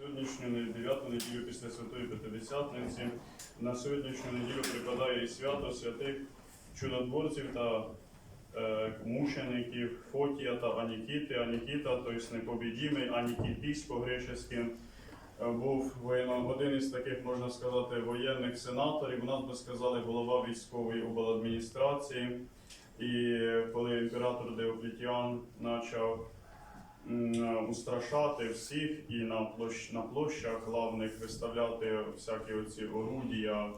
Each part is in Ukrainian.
Сьогоднішню дев'яту неділю після Святої П'ятидесятниці на сьогоднішню неділю припадає і свято святих чудотворців та е, мучеників Фотія та Анікіти. Анікіта, тобто непобідімий, Анікітіс по-гречески, е, був воєнно, один із таких, можна сказати, воєнних сенаторів. У нас би сказали голова військової обладміністрації. І коли імператор Деоклетіан почав устрашати всіх і на, площ, на площах главних виставляти всякі оці орудія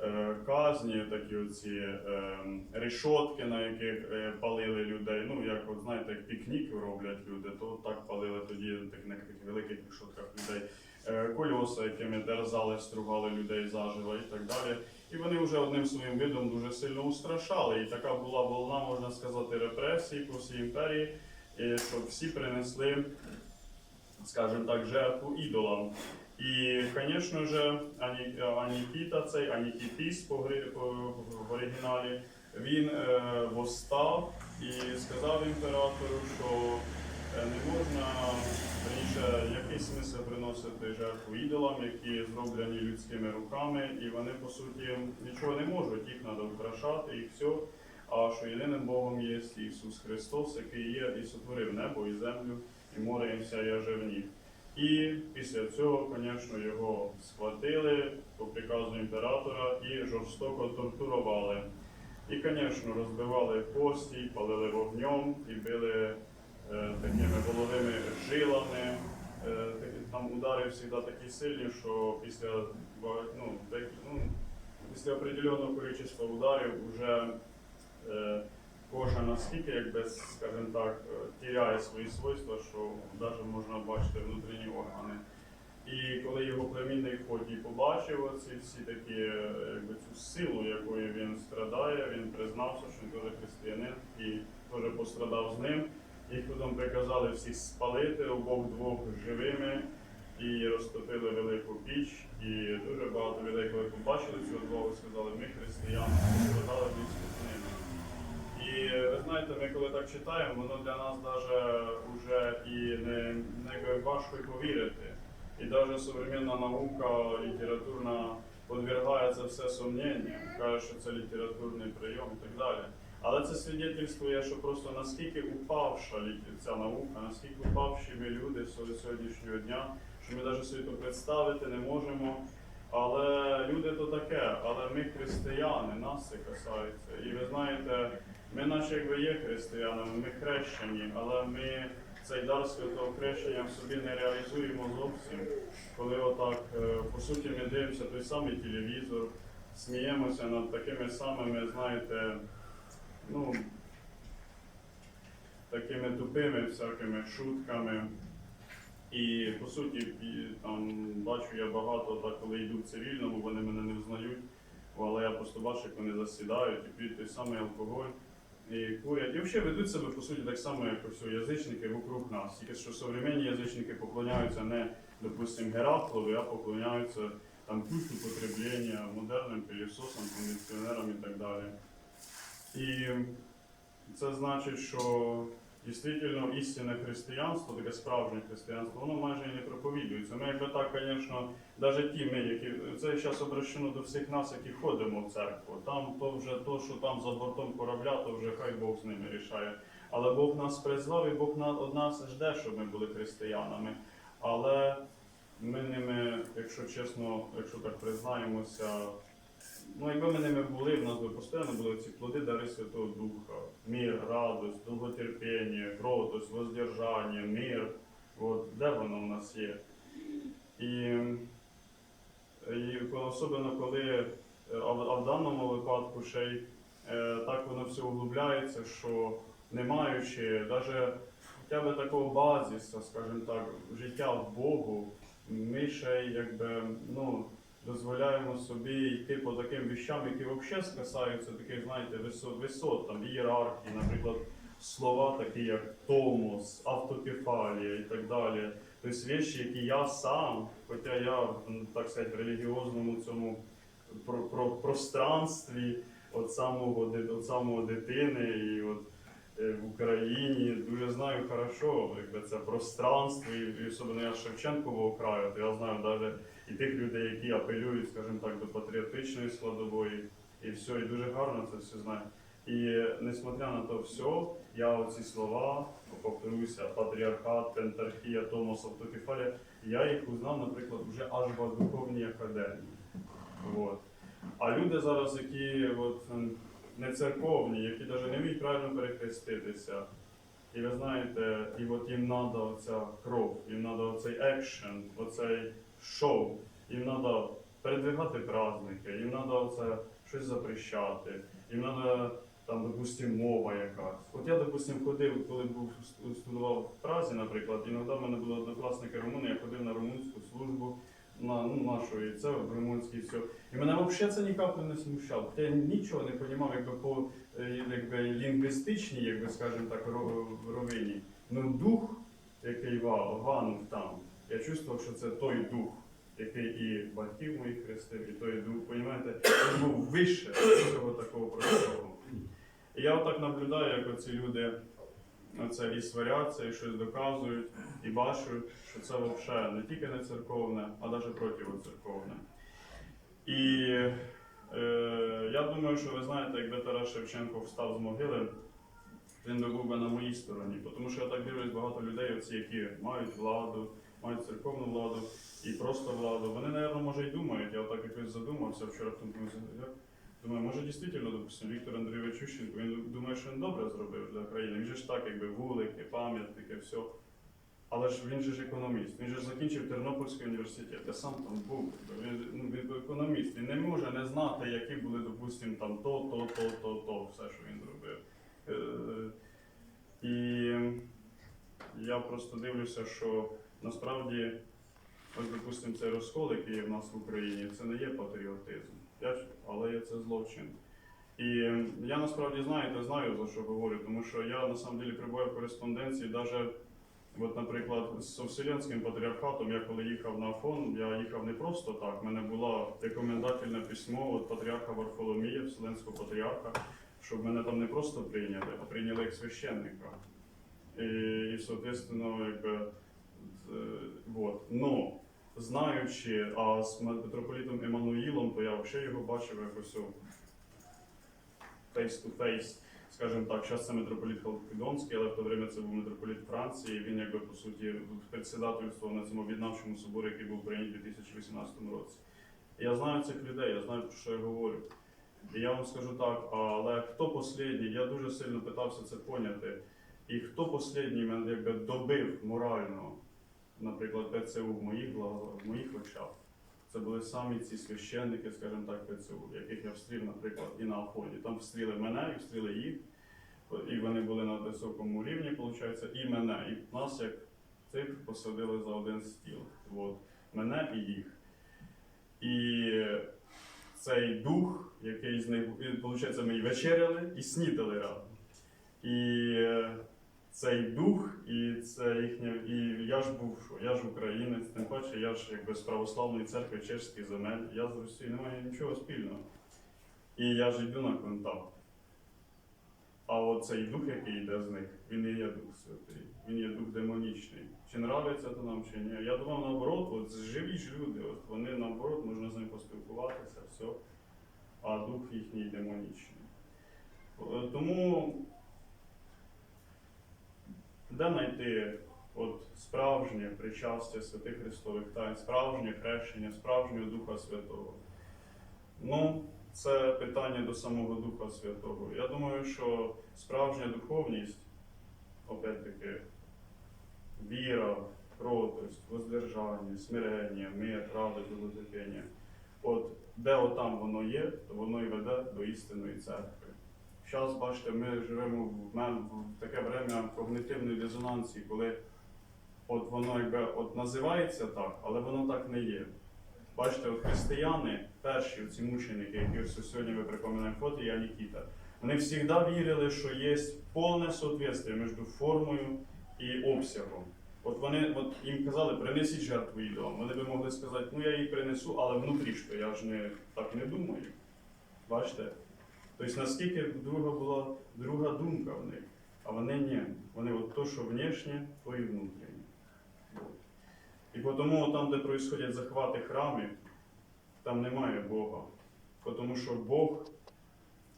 е, казні, такі оці е, решотки, на яких е, палили людей. Ну, як от знаєте, як пікнік роблять люди, то так палили тоді так, на таких великих решотках людей. Кольоса, якими дерзали, стругали людей заживо і так далі. І вони вже одним своїм видом дуже сильно устрашали. І така була волна, можна сказати, репресій по всій імперії, і щоб всі принесли, скажімо так, жертву ідолам. І, звісно ж, Ані, Анікіта, цей Анікітіс по, в оригіналі, він е, восстав і сказав імператору, що е, не можна раніше який смисл приносити жертву ідолам, які зроблені людськими руками, і вони по суті нічого не можуть, їх треба украшати і все. А що єдиним Богом є Ісус Христос, який є і сотворив небо і землю, і море, і вся яже в них. І після цього, звісно, його схватили по приказу імператора і жорстоко тортурували. І, звісно, розбивали постій, палили вогнем і били е, такими головими жилами. Е, там удари завжди такі сильні, що після, ну, ну, після определеного кількості ударів вже кожа настільки, якби, скажімо так, е, тіряє свої свойства, що навіть можна бачити внутрішні органи. І коли його племінник Фотій побачив оці всі такі, е, якби, цю силу, якою він страдає, він признався, що він теж християнин і теж пострадав з ним. Їх потім приказали всіх спалити обох двох живими і розтопили велику піч. І дуже багато людей, коли побачили цю двох, сказали, ми християни, пострадали з ними. І ви знаєте, ми коли так читаємо, воно для нас даже уже і не, не важко повірити. І навіть сучасна наука літературна подвергає це все сумненню, каже, що це літературний прийом і так далі. Але це свідетельствує, що просто наскільки упавша ця наука, наскільки упавші ми люди сьогоднішнього дня, що ми навіть собі то представити не можемо. Але люди то таке, але ми християни, нас це касається. І ви знаєте, ми наче якби є християнами, ми хрещені, але ми цей дар святого хрещення в собі не реалізуємо зовсім. Коли отак, е, по суті, ми дивимося той самий телевізор, сміємося над такими самими, знаєте, ну, такими тупими всякими шутками. І по суті, там бачу я багато, так, коли йду в цивільному, вони мене не взнають, але я просто бачу, як вони засідають і п'ють той самий алкоголь. І курять. І взагалі ведуть себе по суті так само, як всі язичники вокруг нас. Тільки що современні язичники поклоняються не, допустим, Гераклові, а поклоняються там культу потреблення, модерним пилісосам, кондиціонерам і так далі. І це значить, що дійсно істинне християнство, таке справжнє християнство, воно майже і не проповідується. Ми якби так, звісно, навіть ті ми, які це зараз обращено до всіх нас, які ходимо в церкву. Там то вже то, що там за бортом корабля, то вже хай Бог з ними рішає. Але Бог нас призвав і Бог від нас жде, щоб ми були християнами. Але ми ними, якщо чесно, якщо так признаємося, ну якби ми ними були, в нас би постійно були ці плоди дари Святого Духа, мір, радость, довготерпіння, кротость, воздержання, мир. От де воно в нас є? І, і особливо коли, а в, а в даному випадку ще й е, так воно все углубляється, що не маючи навіть хоча б такого базису, скажімо так, життя в Богу, ми ще й якби ну, дозволяємо собі йти по таким віщам, які взагалі скасаються таких, знаєте, висот, висот там, ієрархії, наприклад, слова такі, як томос, автокефалія і так далі. Тобто речі, які я сам, хоча я так сказати, в релігіозному цьому про, про, пространстві от самого, от самого дитини і от е, в Україні дуже знаю хорошо, якби це пространство, і особливо я Шевченкового краю, то я знаю навіть і тих людей, які апелюють, скажімо так, до патріотичної складової, і все, і дуже гарно це все знаю. І несмотря на то все, я оці слова, повторюся, патріархат, пентархія, томос, автокефалія, я їх узнав, наприклад, вже аж в духовній академії. Вот. А люди зараз, які от, не церковні, які навіть не вміють правильно перехреститися, і ви знаєте, і от їм треба оця кров, їм треба оцей екшен, оцей шоу, їм треба передвигати праздники, їм треба оце щось запрещати, їм треба там, допустим, мова якась. От я, допустим, ходив, коли був ст- студував в Празі, наприклад, іноді в мене були однокласники румуни, я ходив на румунську службу на ну, нашої це в румунській все. І мене взагалі це ні не смущало. Хоча я нічого не розумів, якби по е, якби, лінгвістичній, якби скажімо так, ровині. Ну дух, який ва- ванув там, я чувствував, що це той дух, який і батьків моїх хрестив, і той дух, розумієте, він був вище цього такого простого. І я отак наблюдаю, як оці люди оце і сваряться, і щось доказують, і бачу, що це взагалі не тільки не церковне, а навіть противоцерковне. І е, я думаю, що ви знаєте, якби Тарас Шевченко встав з могили, він би був би на моїй стороні. Тому що я так дивлюсь, багато людей, оці, які мають владу, мають церковну владу і просто владу. Вони, мабуть, може і думають. Я отак якось задумався вчора в тому як Думаю, може дійсно, допустим, Віктор Андрійович Ющенко, він думає, що він добре зробив для країни. Він же ж так, якби вулики, пам'ятники, все. Але ж він же ж економіст. Він же ж закінчив Тернопільський університет. Я сам там був. Він, ну, він економіст. Він не може не знати, які були, допустим, там то, то, то, то, то, все, що він зробив. Е, і я просто дивлюся, що насправді, ось, допустим, цей розкол, який є в нас в Україні, це не є патріотизм. Але це злочин. І я насправді знаєте, знаю за що говорю, тому що я на самом деле перебуваю в кореспонденції, навіть, от, наприклад, з Вселенським патріархатом, я коли їхав на Афон, я їхав не просто так. У мене було рекомендательне письмо від патріарха Варфоломія, Вселенського патріарха, щоб мене там не просто прийняли, а прийняли як священника. І, і соответственно, якби, е, вот. Но, знаючи, а з митрополітом Еммануїлом, то я взагалі його бачив якось face to face, скажімо так, зараз це митрополіт Халкідонський, але в то время це був митрополіт Франції. Він якби по суті председательствував на цьому об'єднавчому соборі, який був прийнятий у 2018 році. Я знаю цих людей, я знаю, про що я говорю. І я вам скажу так, але хто послідній, я дуже сильно питався це поняти. І хто послідній мене якби добив морально, наприклад, ПЦУ в моїх в моїх очах. Це були самі ці священники, скажімо так, ПЦУ, яких я встрів, наприклад, і на Афоні. Там встріли мене і встріли їх. І вони були на високому рівні, виходить, і мене. І нас, як цих, посадили за один стіл. От. Мене і їх. І цей дух, який з них, виходить, ми і вечеряли, і снідали разом. І цей дух, і це їхнє, і я ж був, я ж українець, тим паче я ж якби з православної церкви чешських земель, я з Росією не маю нічого спільного. І я ж йду на контакт. А оцей дух, який йде з них, він не є дух святий, він є дух демонічний. Чи нравиться то нам, чи ні. Я думав наоборот, от живі ж люди, от вони наоборот, можна з ним поспілкуватися, все. А дух їхній демонічний. Е, Тому де знайти от справжнє причастя святих Христових тайн, справжнє хрещення, справжнього Духа Святого? Ну, це питання до самого Духа Святого. Я думаю, що справжня духовність, опять-таки, віра, кротость, воздержання, смирення, мир, радість, благотерпіння. От де отам воно є, то воно і веде до істинної церкви. Зараз, бачите, ми живемо в, в таке время когнитивної дизонансії, коли от воно якби от називається так, але воно так не є. Бачите, от християни, перші ці мученики, які сьогодні ви припоминаємо фото, я Нікіта, вони завжди вірили, що є повне соответствие між формою і обсягом. От вони от їм казали, принесіть жертву ідолам. Вони би могли сказати, ну я її принесу, але внутрі що я ж не так не думаю. Бачите? Тобто наскільки друга була друга думка в них. А вони ні. Вони от то, що внешнє, то і внутрішнє. І тому там, де происходять захвати храмів, там немає Бога. Тому що Бог,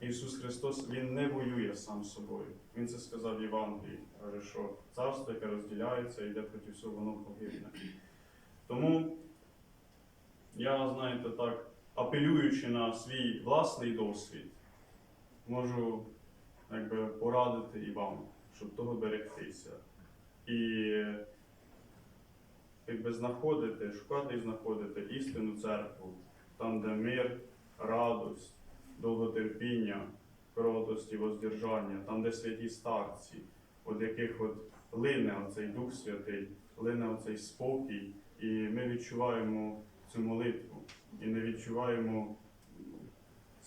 Ісус Христос, Він не воює сам з собою. Він це сказав в Євангелії. Каже, що царство, яке розділяється, йде проти всього, воно погибне. Тому я, знаєте, так, апелюючи на свій власний досвід, можу якби, порадити і вам, щоб того берегтися. І якби знаходити, шукати і знаходити істинну церкву, там, де мир, радость, довготерпіння, кротость і воздержання, там, де святі старці, від яких от лине оцей Дух Святий, лине оцей спокій, і ми відчуваємо цю молитву, і не відчуваємо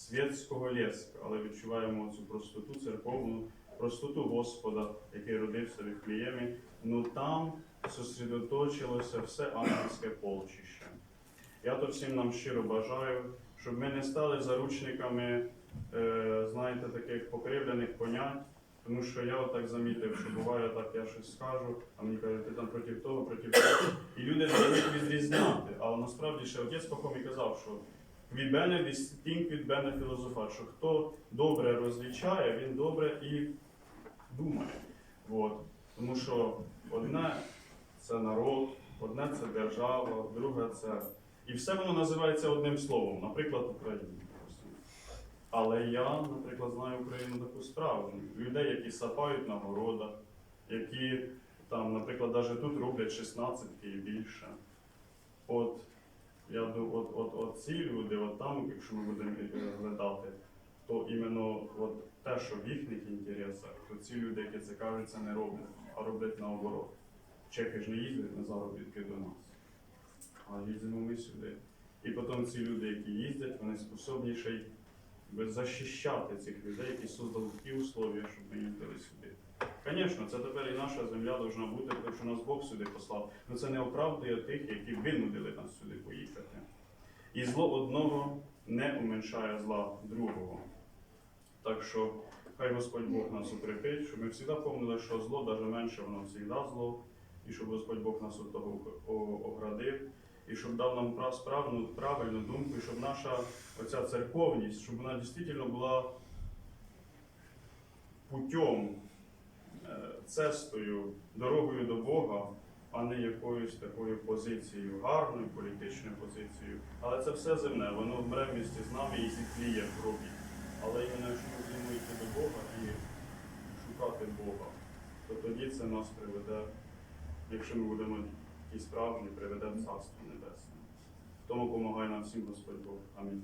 святського леска, але відчуваємо цю простоту церковну, простоту Господа, який родився в Віфліємі. Ну там сосредоточилося все ангельське полчище. Я то всім нам щиро бажаю, щоб ми не стали заручниками, е, знаєте, таких покривлених понять. Тому що я отак замітив, що буває так, я щось скажу, а мені кажуть, ти там проти того, проти того. І люди не відрізняти. Але насправді ще отець Пахомій казав, що від мене дистинк від мене філософат, що хто добре розлічає, він добре і думає. От. Тому що одне це народ, одне це держава, друге це. І все воно називається одним словом, наприклад, Україна. Але я, наприклад, знаю Україну таку справу. Людей, які сапають на городах, які там, наприклад, навіть тут роблять 16 і більше. От я думаю, от, от, от ці люди, от там, якщо ми будемо розглядати, то іменно от те, що в їхніх інтересах, то ці люди, які це кажуть, це не роблять, а роблять наоборот. Чехи ж не їздять на заробітки до нас, а їздимо ми сюди. І потім ці люди, які їздять, вони способні ще й би, захищати цих людей, які создали такі условия, щоб ми їздили сюди. Звісно, це тепер і наша земля повинна бути, тому що нас Бог сюди послав. Але це не оправдує тих, які винудили нас сюди поїхати. І зло одного не уменшає зла другого. Так що хай Господь Бог нас укрепить, щоб ми завжди пам'ятали, що зло, навіть менше, воно завжди зло, і щоб Господь Бог нас від того оградив, і щоб дав нам справну, правильну думку, і щоб наша оця церковність, щоб вона дійсно була путем, цестою, дорогою до Бога, а не якоюсь такою позицією, гарною політичною позицією. Але це все земне, воно вмре в місті з нами і зітліє в крові. Але якщо ми будемо йти до Бога і шукати Бога, то тоді це нас приведе, якщо ми будемо ті справжні, приведе в Царство Небесне. Тому допомагає нам всім Господь Бог. Амінь.